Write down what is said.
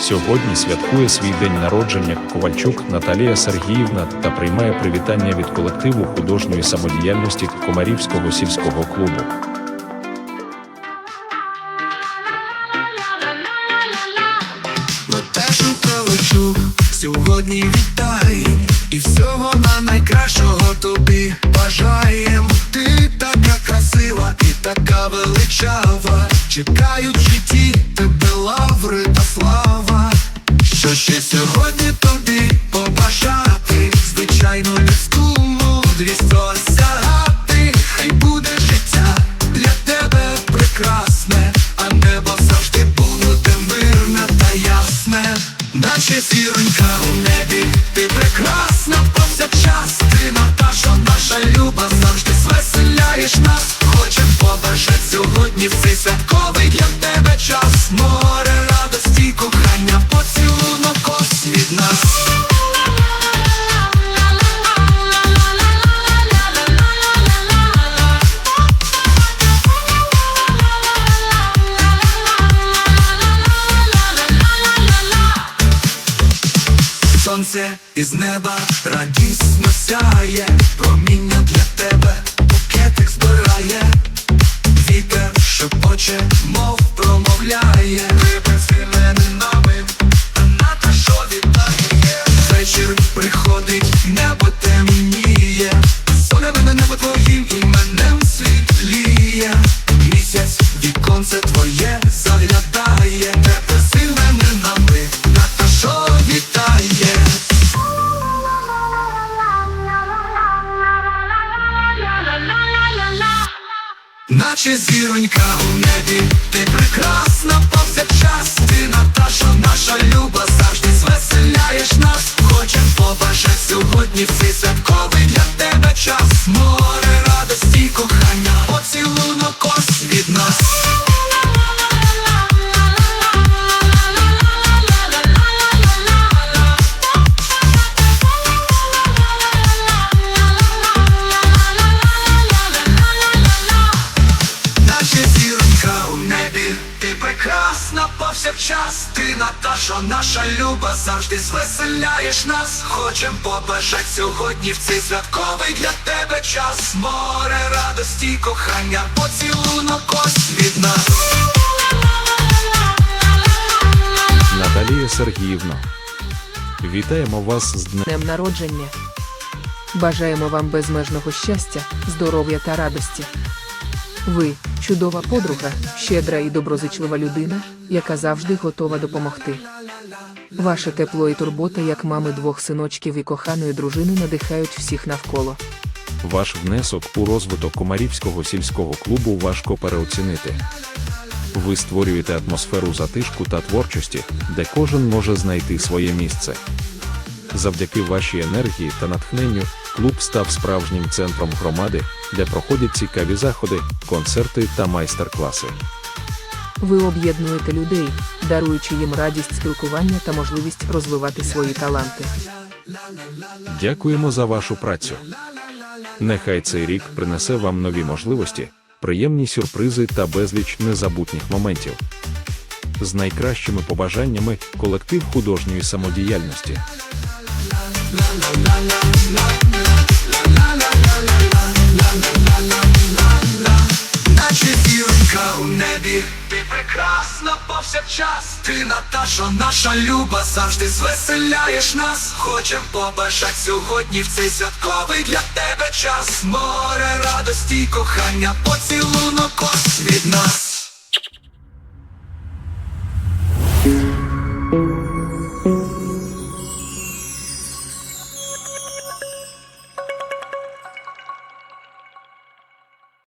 Сьогодні святкує свій день народження Ковальчук Наталія Сергіївна та приймає привітання від колективу художньої самодіяльності Комарівського сільського клубу. Наташу Ковальчук сьогодні вітає І всього на найкращого тобі бажаєм Ти така красива і така величава Чекають в житті сьогодні тобі побажати Звичайно, людську мудрість осягати Хай буде життя для тебе прекрасне А небо завжди буде мирне та ясне. Наче зіронька у небі, ти прекрасна повсякчас. Ти Наташа, наша люба, завжди звеселяєш нас. Хочем побажати сьогодні в цей святковий для тебе Сонце із неба радісно сяє, проміння для тебе Наче зіронька у небі, ти прекрасна повсякчас. Ти Наташа, наша люба, завжди звеселяєш нас. Хочем побажати сьогодні всі цей прекрасна повсякчас Ти Наташа, наша люба, завжди звеселяєш нас Хочем побажати сьогодні в цей святковий для тебе час Море радості, кохання, поцілунок ось від нас Наталія Сергіївна. Вітаємо вас з днем. днем народження. Бажаємо вам безмежного щастя, здоров'я та радості. Ви чудова подруга, щедра і доброзичлива людина, яка завжди готова допомогти. Ваше тепло і турбота, як мами двох синочків і коханої дружини, надихають всіх навколо. Ваш внесок у розвиток Комарівського сільського клубу важко переоцінити. Ви створюєте атмосферу затишку та творчості, де кожен може знайти своє місце. Завдяки вашій енергії та натхненню клуб став справжнім центром громади, де проходять цікаві заходи, концерти та майстер-класи. Ви об'єднуєте людей, даруючи їм радість спілкування та можливість розвивати свої таланти. Дякуємо за вашу працю. Нехай цей рік принесе вам нові можливості, приємні сюрпризи та безліч незабутніх моментів. З найкращими побажаннями колектив художньої самодіяльності. Повсякчас Ти Наташа, наша люба, завжди звеселяєш нас. Хочем побажати сьогодні в цей святковий для тебе час. Море радості, кохання, поцілунок від нас